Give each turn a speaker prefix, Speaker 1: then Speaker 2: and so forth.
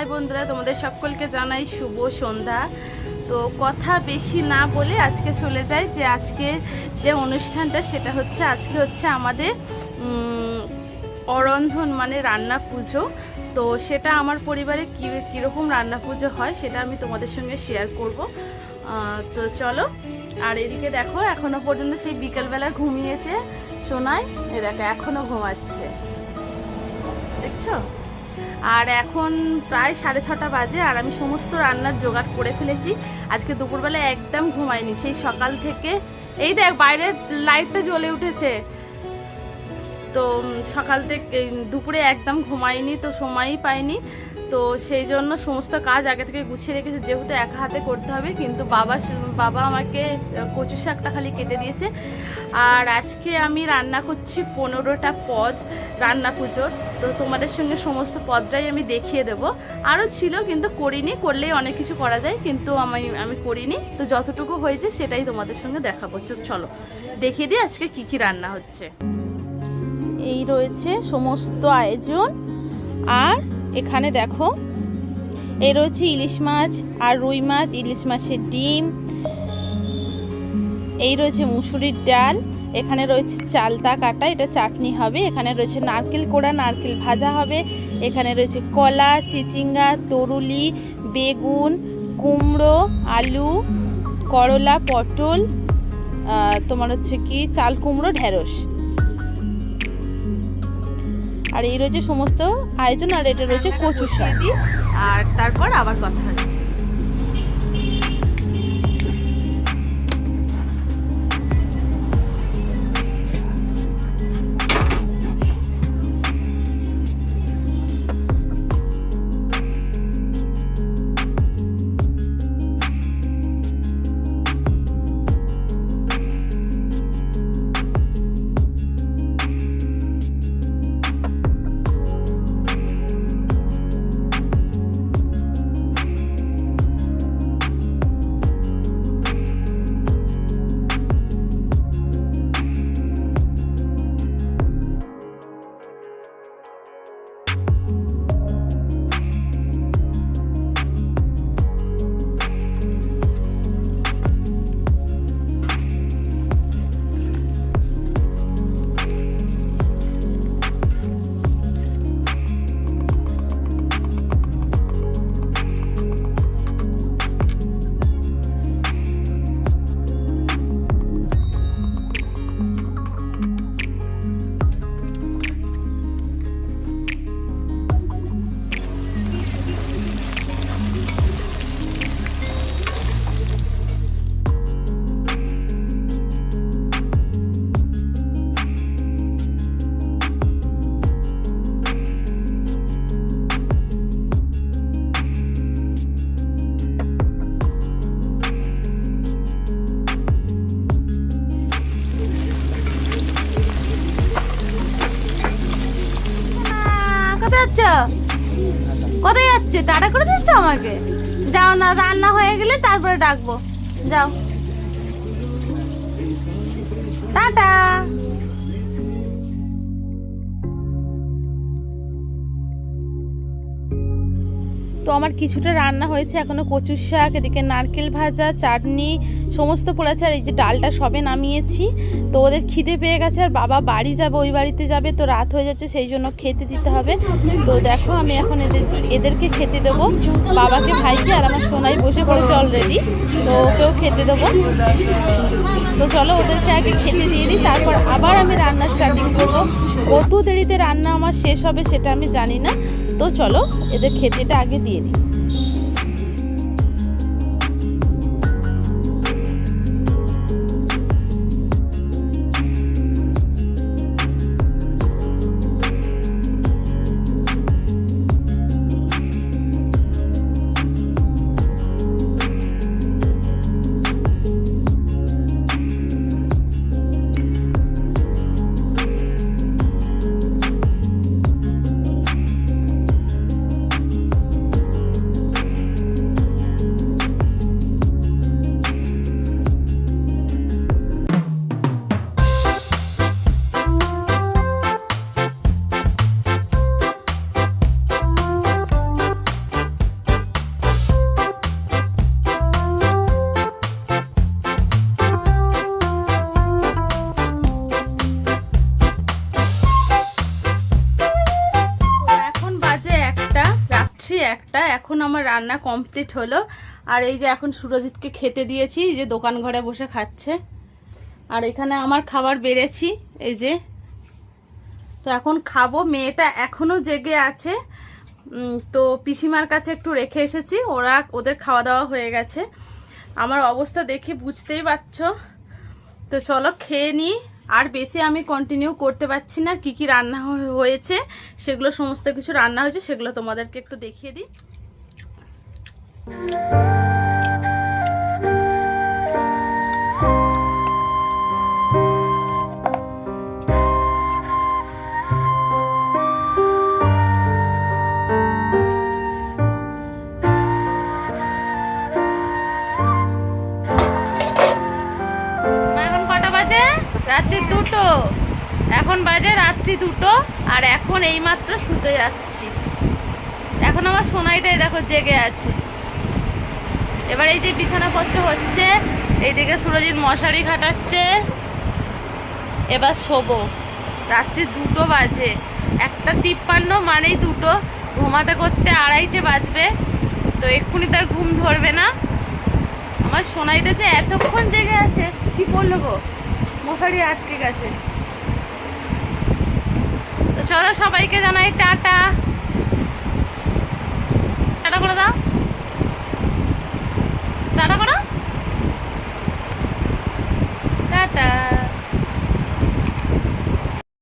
Speaker 1: High বন্ধুরা, তোমাদের সকলকে জানাই শুভ সন্ধ্যা। তো কথা বেশি না বলে আজকে চলে যাই, যে আজকে যে অনুষ্ঠানটা সেটা হচ্ছে, আজকে হচ্ছে আমাদের অরন্ধন মানে রান্না পুজো। তো সেটা আমার পরিবারে কী, কীরকম রান্না পুজো হয় সেটা আমি তোমাদের সঙ্গে শেয়ার করব। তো চলো, আর এদিকে দেখো, এখনও পর্যন্ত সেই বিকেলবেলা ঘুমিয়েছে সোনাই। এ দেখো এখনও ঘুমাচ্ছে। দেখছ? আর এখন প্রায় সাড়ে ছটা বাজে আর আমি সমস্ত রান্নার জোগাড় করে ফেলেছি। আজকে দুপুরবেলা একদম ঘুমাইনি, সেই সকাল থেকে এই দেখ, বাইরের লাইটটা জ্বলে উঠেছে। তো সকাল থেকে দুপুরে একদম ঘুমাইনি, তো সময়ই পাইনি। তো সেই জন্য সমস্ত কাজ আগে থেকে গুছিয়ে রেখেছে। যেহেতু একা হাতে করতে হবে, কিন্তু বাবা বাবা আমাকে কচু শাকটা খালি কেটে দিয়েছে। আর আজকে আমি রান্না করছি পনেরোটা পদ রান্না পুজোর। তো তোমাদের সঙ্গে সমস্ত পদটাই আমি দেখিয়ে দেব। আরও ছিল, কিন্তু করিনি, করলেই অনেক কিছু করা যায়, কিন্তু আমি আমি করিনি। তো যতটুকু হয়েছে সেটাই তোমাদের সঙ্গে দেখাবো। চ- চলো, দেখিয়ে দিই আজকে কি কি রান্না হচ্ছে। এই রয়েছে সমস্ত আয়োজন, আর এখানে দেখো। এই রয়েছে ইলিশ মাছ আর রুই মাছ, ইলিশ মাছের ডিম। এই রয়েছে মুসুরির ডাল। এখানে রয়েছে চালতা কাটা, এটা চাটনি হবে। এখানে রয়েছে নারকেল কোড়া, নারকেল ভাজা হবে। এখানে রয়েছে কলা, চিচিঙ্গা, তরুলি, বেগুন, কুমড়ো, আলু, করলা, পটল তোমার হচ্ছে কি, চাল, কুমড়ো, ঢেঁড়স। আর এই রয়েছে সমস্ত আয়োজন আর এটা রয়েছে কচু শাক আর তারপর আবার কথা হচ্ছে। যাচ্ছ? কোথায় যাচ্ছে? টাটা করে দিচ্ছ আমাকে? যাও না, রান্না হয়ে গেলে তারপরে ডাকবো। যাও। টাটা। তো আমার কিছুটা রান্না হয়েছে, এখনও কচুর শাক, এদিকে নারকেল ভাজা, চাটনি সমস্ত পড়েছে আর এই যে ডালটা সবে নামিয়েছি। তো ওদের খিদে পেয়ে গেছে আর বাবা বাড়ি যাবে, ওই বাড়িতে যাবে, তো রাত হয়ে যাচ্ছে, সেই জন্য খেতে দিতে হবে। তো দেখো আমি এখন এদের, এদেরকে খেতে দেবো। বাবাকে, ভাইকে আর আমার সোনাই বসে পড়েছে অলরেডি তো ওকেও খেতে দেবো। তো চলো ওদেরকে আগে খেতে দিয়ে দিই, তারপর আবার আমি রান্না স্টার্টিং করব। কত দেরিতে রান্না আমার শেষ হবে সেটা আমি জানি না। তো চলো এদের খেতেটা আগে দিয়ে দিই। একটা, এখন আমার রান্না কমপ্লিট হলো। আর এই যে এখন সুরজিৎকে খেতে দিয়েছি যে দোকান ঘরে বসে খাচ্ছে। আর এখানে আমার খাবার বেড়েছি, এই যে। তো এখন খাব, মেয়েটা এখনও জেগে আছে। তো পিসিমার কাছে একটু রেখে এসেছি, ওরা, ওদের খাওয়া দাওয়া হয়ে গেছে। আমার অবস্থা দেখে বুঝতেই পারছ। তো চলো খেয়ে নিই। আর বেশি আমি কন্টিনিউ করতে পারছি না, কি কি রান্না হয়েছে, সেগুলো সমস্ত কিছু রান্না হয়েছে, সেগুলো তোমাদেরকে একটু দেখিয়ে দিই। রাত্রি দুটো। এখন বাজে রাত্রি দুটো, আর এখন এইমাত্র শুতে যাচ্ছি। এখন আমার সোনাইটাই দেখো জেগে আছে। এবার এই যে বিছানাপত্র হচ্ছে, এইদিকে সুরজিৎ মশারি খাটাচ্ছে। এবার শোবো। রাত্রি দুটো বাজে। একটা তিপ্পান্ন মানেই দুটো। ঘুমাতে করতে আড়াইটে বাজবে। তো এক্ষুনি তার ঘুম ধরবে না। আমার সোনাইটা যে এতক্ষণ জেগে আছে, কি বলল গো? মশারি আটকে গেছে তো চলো সবাইকে জানাই টাটা। টাটা করে দাও। টাটা করো।